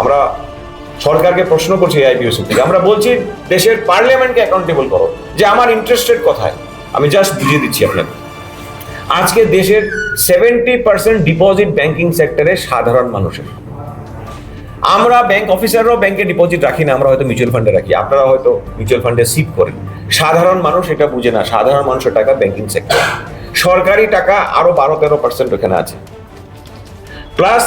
আমরা সরকারকে প্রশ্ন করছি আইপিএস থেকে। আমরা বলছি, দেশের পার্লামেন্টকে অ্যাকাউন্টেবল করো। যে আমার ইন্টারেস্ট কথায়? আমি জাস্ট বুঝিয়ে দিচ্ছি আপনাকে। আজকে দেশের সেভেন্টি পার্সেন্ট ডিপোজিট ব্যাংকিং সেক্টরে সাধারণ মানুষের। আমরা ব্যাংক অফিসাররাও ব্যাংকে ডিপোজিট রাখি না, আমরা হয়তো মিউচুয়াল ফান্ডে রাখি। আপনারা হয়তো মিউচুয়াল ফান্ডে সিপ করেন। সাধারণ মানুষ এটা বুঝে না, সাধারণ মানুষের টাকা ব্যাংকিং সেক্টর সরকারি টাকা আরও বারো তেরো পার্সেন্ট ওখানে আছে। প্লাস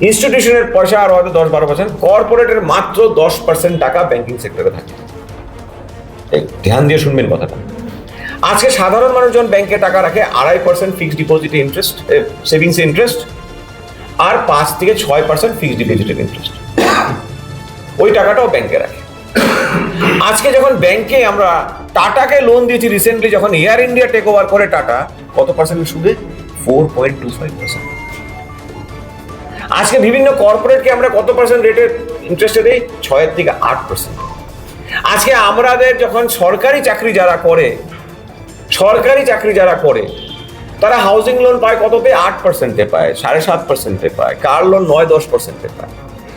ইনস্টিটিউশনের পয়সা আরও হয়তো দশ বারো পার্সেন্ট কর্পোরেটের মাত্র দশ পার্সেন্ট টাকা ব্যাংকিং সেক্টরে থাকে। ধ্যান দিয়ে শুনবেন কথাটা। আজকে সাধারণ মানুষজন ব্যাংকে টাকা রাখে আড়াই পার্সেন্ট ফিক্সড ডিপোজিটে ইন্টারেস্ট সেভিংসে ইন্টারেস্ট আর পাঁচ থেকে ছয় পার্সেন্ট ফিক্সড ডিপোজিটের ইন্টারেস্ট ওই টাকাটাও ব্যাংকে রাখে। আজকে যখন ব্যাংকে আমরা টাটাকে লোন দিয়েছি রিসেন্টলি যখন এয়ার ইন্ডিয়া টেক ওভার করে টাটা, কত পার্সেন্ট সুদে? Four point two five percent আজকে বিভিন্ন কর্পোরেটকে আমরা কত পার্সেন্ট রেটের ইন্টারেস্টে দিই? ছয়ের থেকে আট পার্সেন্ট আজকে আমাদের যখন সরকারি চাকরি যারা করে, সরকারি চাকরি যারা করে, তারা হাউজিং লোন পায় কততে আট পার্সেন্টে পায়, সাড়ে সাত পার্সেন্টে পায় কার লোন নয়, দশ পার্সেন্টে পায়।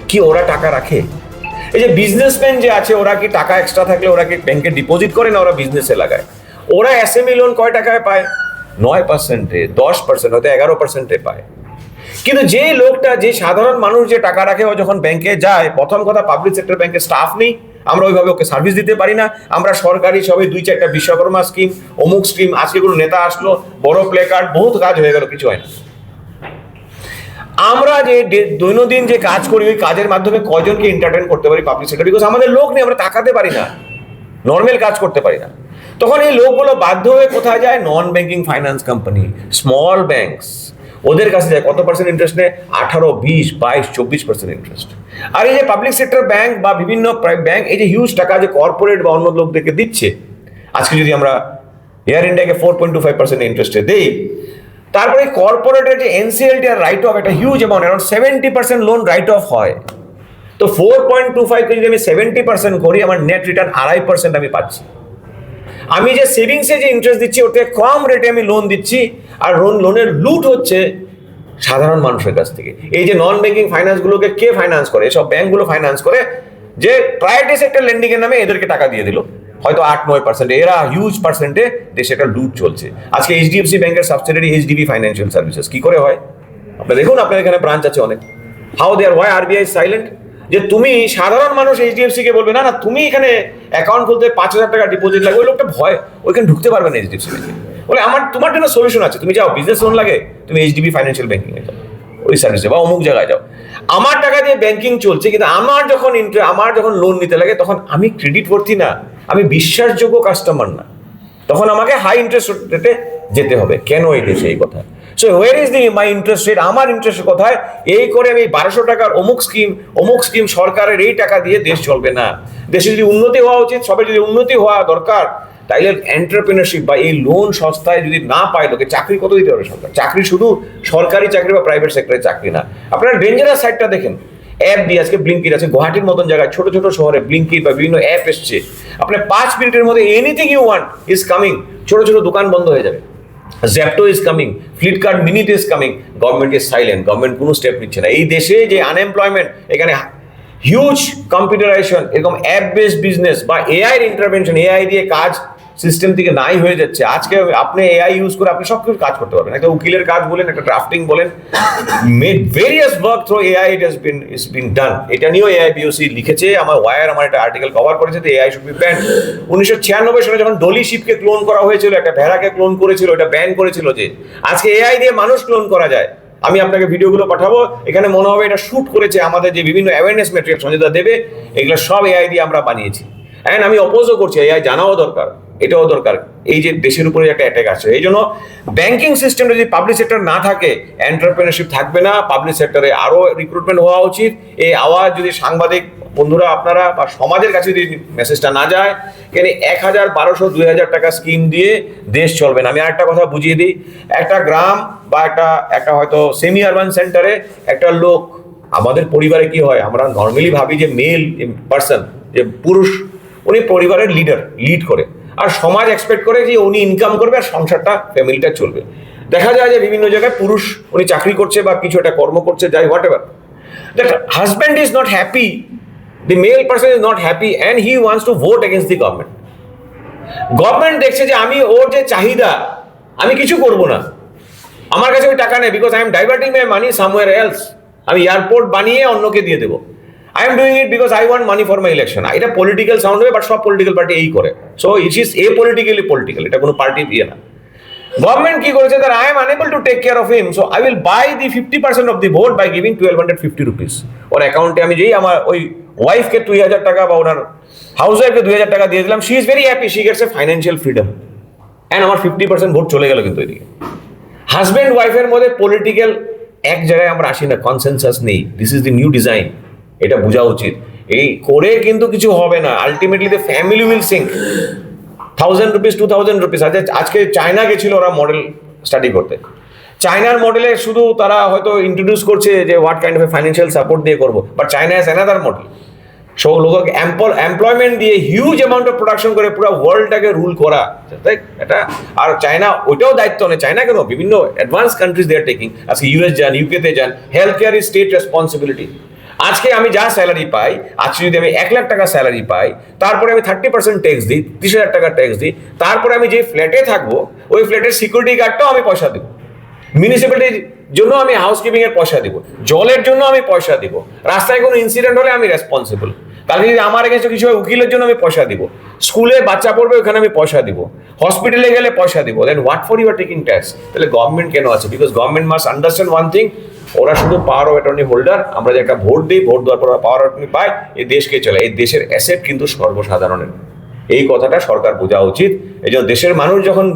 কি ওরা টাকা রাখে? এই যে বিজনেসম্যান যে আছে, ওরা কি টাকা এক্সট্রা থাকলে ওরা কি ব্যাংকে ডিপোজিট করে না ওরা বিজনেসে লাগায়? ওরা এসএমই লোন কয় টাকায় পায়? নয় পার্সেন্টে দশ পার্সেন্ট হয়তো এগারো পার্সেন্টে পায়। কিন্তু যে লোকটা, যে সাধারণ মানুষ যে টাকা রাখে, ও যখন ব্যাংকে যায়, প্রথম কথা পাবলিক সেক্টর ব্যাংকে স্টাফ নেই। আমরা ওইভাবে ওকে সার্ভিস দিতে পারি না। আমরা সরকারি সবে দুই চারটা বিশ্বকর্মা স্কিম অমুক স্কিম আজকে কোনো নেতা আসলো, বড় প্লে কার্ড বহুত কাজ হয়ে গেল, কিছু হয় না। আমরা যে দৈনন্দিন যে কাজ করি, ওই কাজের মাধ্যমে কজনকে এন্টারটেন করতে পারি পাবলিক সেক্টর বিকজ আমাদের লোক নেই, আমরা তাকাতে পারি না। নর্মাল কাজ করতে পারি না। তখন এই লোকগুলো বাধ্য হয়ে কোথায় যায়? Non banking finance company small banks ওদের কাছে যায় কত পার্সেন্ট ইন্টারেস্ট নেয়? আঠারো, বিশ, বাইশ, চব্বিশ পার্সেন্ট ইন্টারেস্ট আর এই যে পাবলিক সেক্টর ব্যাংক বা বিভিন্ন ব্যাংক এই যে হিউজ টাকা যে কর্পোরেট বা অন্য লোকদেরকে দিচ্ছে, আজকে যদি আমরা এয়ার ইন্ডিয়াকে four point two five percent ইন্টারেস্টে দিই, তারপরে কর্পোরেটের যে এনসিএলটি আর রাইট অফ একটা huge amount around seventy percent loan write off হয়। তো ফোর পয়েন্ট টু ফাইভকে যদি আমি সেভেন্টি পার্সেন্ট করি, আমার নেট রিটার্ন আড়াই পার্সেন্ট আমি পাচ্ছি। আমি যে সেভিংসে যে ইন্টারেস্ট দিচ্ছি, ওতে কম রেটে আমি লোন দিচ্ছি আর লোন লোনের লুট হচ্ছে সাধারণ মানুষের কাছ থেকে। এই যে নন ব্যাংকিং ফাইন্যান্সগুলোকে কে ফাইন্যান্স করে? এসব ব্যাংকগুলো ফাইন্যান্স করে যে প্রায়োরিটি সেক্টর লেন্ডিং এর নামে এদেরকে টাকা দিয়ে দিল। হয়তো আট নয় পার্সেন্ট এরা হিউজ পার্সেন্টে দেশে একটা লুট চলছে। আজকে এইচডিএফসি ব্যাংকের সাবসিডারি এইচডিবি ফাইন্যান্সিয়াল সার্ভিসেস কি করে হয়? আপনি দেখুন, আপনার এখানে ব্রাঞ্চ আছে অনেক। How they there why RBI silent যে তুমি সাধারণ মানুষ এইচডিএফসি কে বলবে, না না, তুমি এখানে অ্যাকাউন্ট খুলতে পাঁচ হাজার টাকা ডিপোজিট লাগবে। ওই লোকটা ভয় ওইখানে ঢুকতে পারবে না এইচডিএফসি ব্যাংকে বলে, আমার, তোমার জন্য সলিউশন আছে। তুমি যাও বিজনেস লোন লাগে, তুমি এইচডিবি ফাইন্যান্সিয়াল ব্যাংকিং এ যাও ওই সার্ভিসে বা অমুক জায়গায় যাও। আমার টাকা দিয়ে ব্যাংকিং চলছে, কিন্তু আমার যখন ইন্টার আমার যখন লোন নিতে লাগে, তখন আমি ক্রেডিট ভর্তি না। আমি বিশ্বাসযোগ্য কাস্টমার না। তখন আমাকে হাই ইন্টারেস্ট রেটে যেতে হবে। কেন এই দেশে এই কথা? So where is the my interest rate আমার ইন্টারেস্ট কোথায়? এই করে আমি বারোশো টাকার অমুক স্কিম অমুক স্কিম সরকারের এই টাকা দিয়ে দেশ চলবে না। দেশে যদি উন্নতি হওয়া উচিত সবাই যদি উন্নতি হওয়া দরকার তাইলে এন্টারপ্রিনারশিপ বা এই লোন সস্তায় যদি না পায় লোকে চাকরি কত দিতে পারবে সরকার? চাকরি শুধু সরকারি চাকরি বা প্রাইভেট সেক্টরের চাকরি না। আপনারা ডেঞ্জারাস সাইডটা দেখেন। অ্যাপ দিয়ে আজকে ব্লিঙ্কিট আছে, গুয়াহাটির মতন জায়গায়, ছোট ছোট শহরে ব্লিঙ্কিট বা বিভিন্ন অ্যাপ এসছে। আপনার পাঁচ মিনিটের মধ্যে anything you want is coming ছোট ছোট দোকান বন্ধ হয়ে যাবে। Zepto is coming Flipkart minute is coming government is silent government কোনো স্টেপ নিচ্ছে না। এই দেশে যে আনএমপ্লয়মেন্ট এখানে হিউজ কম্পিউটারাইজেশন এরকম অ্যাপ বেসড বিজনেস বা এআই ইন্টারভেনশন এআই দিয়ে কাজ সিস্টেম থেকে নাই হয়ে যাচ্ছে। আজকে আপনি এআই ইউজ করে আপনি সব কিছু কাজ করতে পারবেন। একটা উকিলের কাজ বলেন, একটা ড্রাফটিং বলেন made various work through AI it has been been done এটা নিয়েও এআই বিওসি লিখেছে, আমার ওয়ার আমার একটা আর্টিকেল কভার করেছে যে এআই শুড বি ব্যান উনিশশো ছিয়ানব্বই সালে যখন ডলি শিপকে ক্লোন করা হয়েছিল, একটা ভেড়াকে ক্লোন করেছিল এটা ব্যান করেছিল যে, আজকে এআই দিয়ে মানুষ ক্লোন করা যায়। আমি আপনাকে ভিডিওগুলো পাঠাবো, এখানে মনে হবে এটা শুট করেছে আমাদের যে বিভিন্ন অ্যাওয়ারনেস মেটেরিয়াল সঞ্জয়দা দেবে, এগুলো সব এআই দিয়ে আমরা বানিয়েছি। অ্যান্ড আমি অপোজও করছি এআই জানাও দরকার। এটাও দরকার। এই যে দেশের উপরে একটা অ্যাটাক আসছে। এই জন্য ব্যাংকিং সিস্টেম যদি পাবলিক সেক্টর না থাকে এন্টারপ্রেনারশিপ থাকবে না। পাবলিক সেক্টরে আরও রিক্রুটমেন্ট হওয়া উচিত। এই আওয়াজ যদি সাংবাদিক বন্ধুরা, আপনারা বা সমাজের কাছে যদি মেসেজটা না যায়, কেন এক হাজার বারোশো দুই হাজার টাকা স্কিম দিয়ে দেশ চলবে না? আমি আরেকটা কথা বুঝিয়ে দিই। একটা গ্রাম বা একটা একটা হয়তো সেমি আরবান সেন্টারে একটা লোক, আমাদের পরিবারে কি হয়? আমরা নর্মালি ভাবি যে মেল পার্সন যে পুরুষ, উনি পরিবারের লিডার লিড করে। আর সমাজ এক্সপেক্ট করে যে উনি ইনকাম করবে আর সংসারটা ফ্যামিলিটা চলবে। দেখা যায় যে বিভিন্ন জায়গায় পুরুষ উনি চাকরি করছে বা কিছু একটা কর্ম করছে যাই whatever that husband is not happy, the male person is not happy, and he wants to vote against the government. Government দেখছে যে আমি ওর যে চাহিদা আমি কিছু করব না। আমার কাছে ওই টাকা নেই because I am diverting my money somewhere else আমি এয়ারপোর্ট বানিয়ে অন্যকে দিয়ে দেবো। I am doing it because I want money for my election এটা পলিটিক্যাল সাউন্ড হবে বাট সব পলিটিক্যাল পার্টি এই করে। So it is a politically political এটা কোনো পার্টি দিয়ে না। গভর্নমেন্ট কি করেছে? That I am unable to take care of him so I will buy the fifty percent of the vote by giving twelve hundred fifty rupees ওর অ্যাকাউন্টে আমি যেই আমার ওই ওয়াইফকে দুই হাজার টাকা বা ওনার হাউস ওয়াইফকে দুই হাজার টাকা দিয়ে দিলাম she is very happy she gets a financial freedom and আমার ফিফটি পার্সেন্ট ভোট চলে গেল কিন্তু এদিকে। হাজব্যান্ড ওয়াইফের মধ্যে পলিটিক্যাল এক জায়গায় আমরা আসি না কনসেনসাস নেই। This is the new design এটা বোঝা উচিত। এই করে কিন্তু কিছু হবে না। Ultimately the family will sync thousand rupees two thousand rupees আজকে আজকে চায়না গেছিল ওরা মডেল স্টাডি করতে। চায়নার মডেলে শুধু তারা হয়তো ইন্ট্রোডিউস করছে যে what kind of financial support দিয়ে করব। But China has another model সব লোক এমপ্লয়মেন্ট দিয়ে হিউজ অ্যামাউন্ট অফ প্রোডাকশন করে পুরো ওয়ার্ল্ডটাকে রুল করা। তাই এটা আর চায়না ওইটাও দায়িত্ব নেই। চায়না কেন? বিভিন্ন advance countries they are taking আজকে ইউএস যান ইউকেতে যান। Health care is state responsibility আজকে আমি যা স্যালারি পাই, আজকে যদি আমি এক লাখ টাকা স্যালারি পাই, তারপরে আমি থার্টি পার্সেন্ট ট্যাক্স দিই, তিরিশ হাজার টাকা ট্যাক্স দিই, তারপরে আমি যে ফ্ল্যাটে থাকব, ওই ফ্ল্যাটের সিকিউরিটি গার্ডটাও আমি পয়সা দেবো। মিউনিসিপ্যালিটির জন্য আমি হাউসকিপিং এর পয়সা দিব। জলের জন্য আমি পয়সা দিব। রাস্তায় কোনো ইনসিডেন্ট হলে আমি রেসপন্সিবল কালকে যদি আমার এগেন্সে কিছু হয়, উকিলের জন্য আমি পয়সা দিব। স্কুলে বাচ্চা পড়বে, ওখানে আমি পয়সা দিব। হসপিটালে গেলে পয়সা দিব। Then what for you are taking tax তাহলে গভর্নমেন্ট কেন আছে? Because government must understand one thing ওরা শুধু পাওয়ার অফ অ্যাটর্নি হোল্ডার আমরা যে একটা ভোট দিই, ভোট দেওয়ার পর পাওয়ার অ্যাটর্নি পাই এই দেশকে চলে। এই দেশের অ্যাসেট কিন্তু সর্বসাধারণের। এই কথাটা সরকার বোঝা উচিত। এই জন্য দেশের মানুষ যখন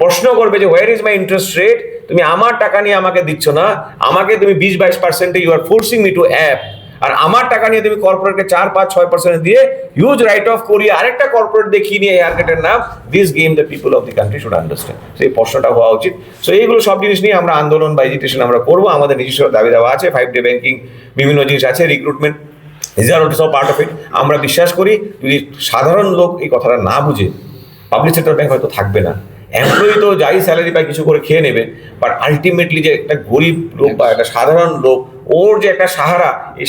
প্রশ্ন করবে যে where is my interest rate তুমি আমার টাকা নিয়ে আমাকে দিচ্ছ না। আমাকে তুমি বিশ বাইশ পার্সেন্টে you are forcing me to app আর আমার টাকা নিয়ে তুমি কর্পোরেটকে চার পাঁচ ছয় পার্সেন্ট দিয়ে হিউজ রাইট অফ করিয়ে আরেকটা কর্পোরেট দেখিয়ে নিয়ে এয়ারগেটের নাম this game the people of the country should understand সেই প্রশ্নটা হওয়া উচিত। সো এইগুলো সব জিনিস নিয়ে আমরা আন্দোলন বা এজিটেশন আমরা করব। আমাদের নিজস্ব দাবি দেওয়া আছে ফাইভ ডে ব্যাংকিং বিভিন্ন জিনিস আছে recruitment is are also part of it আমরা বিশ্বাস করি যদি সাধারণ লোক এই কথাটা না বুঝে পাবলিক সেক্টর ব্যাংক হয়তো থাকবে না। এমপ্লয়ি তো যাই স্যালারি পায় কিছু করে খেয়ে নেবে বাট আলটিমেটলি যে একটা গরিব লোক বা একটা সাধারণ লোক ওর যে একটা সাহারা এই